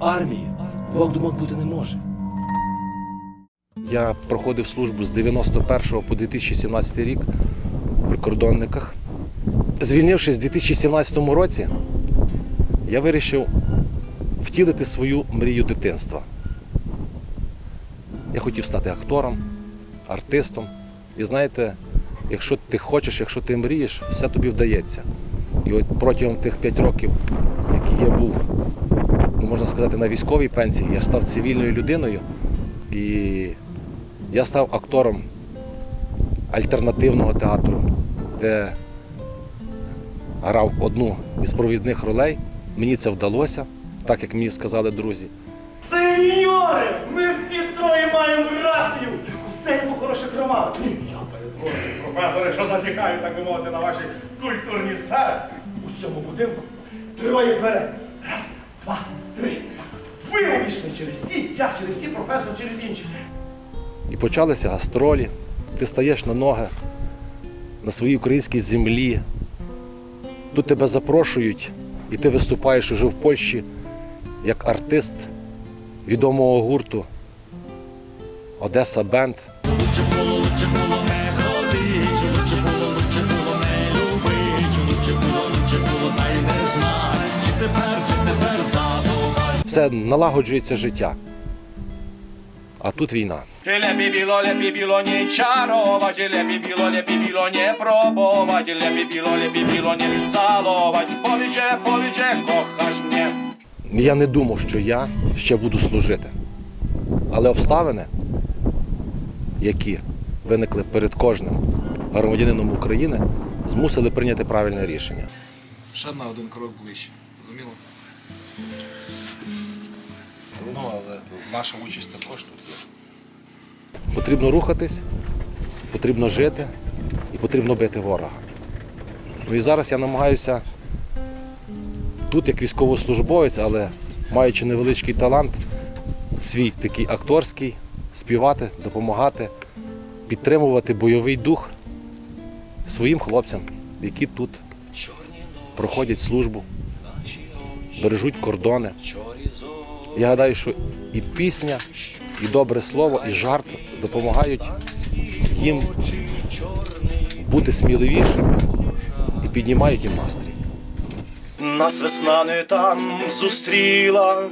армії двох думок бути не може. Я проходив службу з 91 по 2017 рік в прикордонниках. Звільнившись у 2017 році, я вирішив втілити свою мрію дитинства. Я хотів стати актором, артистом. І знаєте, якщо ти хочеш, якщо ти мрієш, все тобі вдається. І от протягом тих 5 років, які я був, можна сказати, на військовій пенсії, я став цивільною людиною і я став актором альтернативного театру, де грав одну із провідних ролей. Мені це вдалося, так як мені сказали друзі. Сеньори, ми всі троє маємо рацію. Усе йому хороша громада. Я перепрошую, професоре, що засікаю, так би мовити, на вашій культурній сфері. У цьому будинку троє дверей. Два, три. Ви увійшли через ці, я через ці, професор через інші. І почалися гастролі. Ти стаєш на ноги на своїй українській землі. Тут тебе запрошують, і ти виступаєш уже в Польщі як артист відомого гурту Одеса Бенд. Все налагоджується життя. А тут війна. Lepiej bilo, lepiej bilo nie czarować, lepiej bilo, lepiej bilo nie próbować, lepiej bilo, lepiej bilo nie calować. Powiedzie, powiedzie, kochasz mnie. Я не думав, що я ще буду служити. Але обставини, які виникли перед кожним громадянином України, змусили прийняти правильне рішення. Ще на один крок ближче. Зрозуміло? Ну, але наша участь також тут є. Потрібно рухатись, потрібно жити і потрібно бити ворога. Ну і зараз я намагаюся тут, як військовослужбовець, але маючи невеличкий талант, свій такий акторський, співати, допомагати, підтримувати бойовий дух своїм хлопцям, які тут проходять службу, бережуть кордони. Я гадаю, що і пісня, і добре слово, і жарт допомагають їм бути сміливішим і піднімають їм настрій. Нас весна не там зустріла,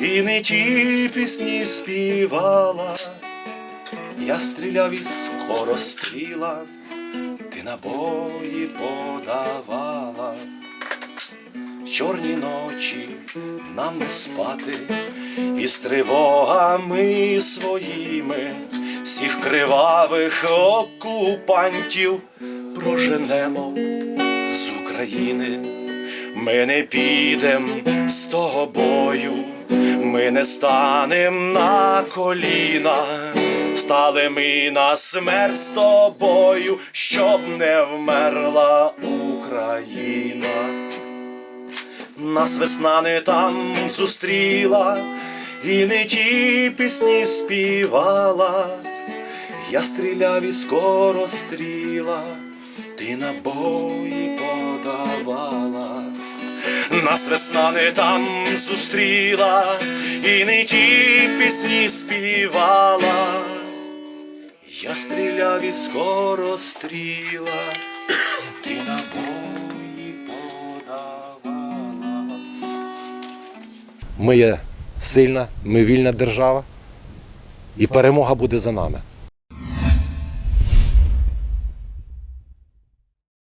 і не ті пісні співала. Я стріляв із скоростріла, ти набої подавала. Чорні ночі нам не спати, із тривогами своїми всіх кривавих окупантів проженемо з України. Ми не підем з того бою, ми не станем на коліна, стали ми на смерть з тобою, щоб не вмерла Україна. Нас весна не там зустріла, і не ті пісні співала. Я стріляв і скоро стріла, ти набої подавала. Нас весна не там зустріла, і не ті пісні співала. Я стріляв і скоро стріла, Ми є сильна, ми вільна держава, і перемога буде за нами.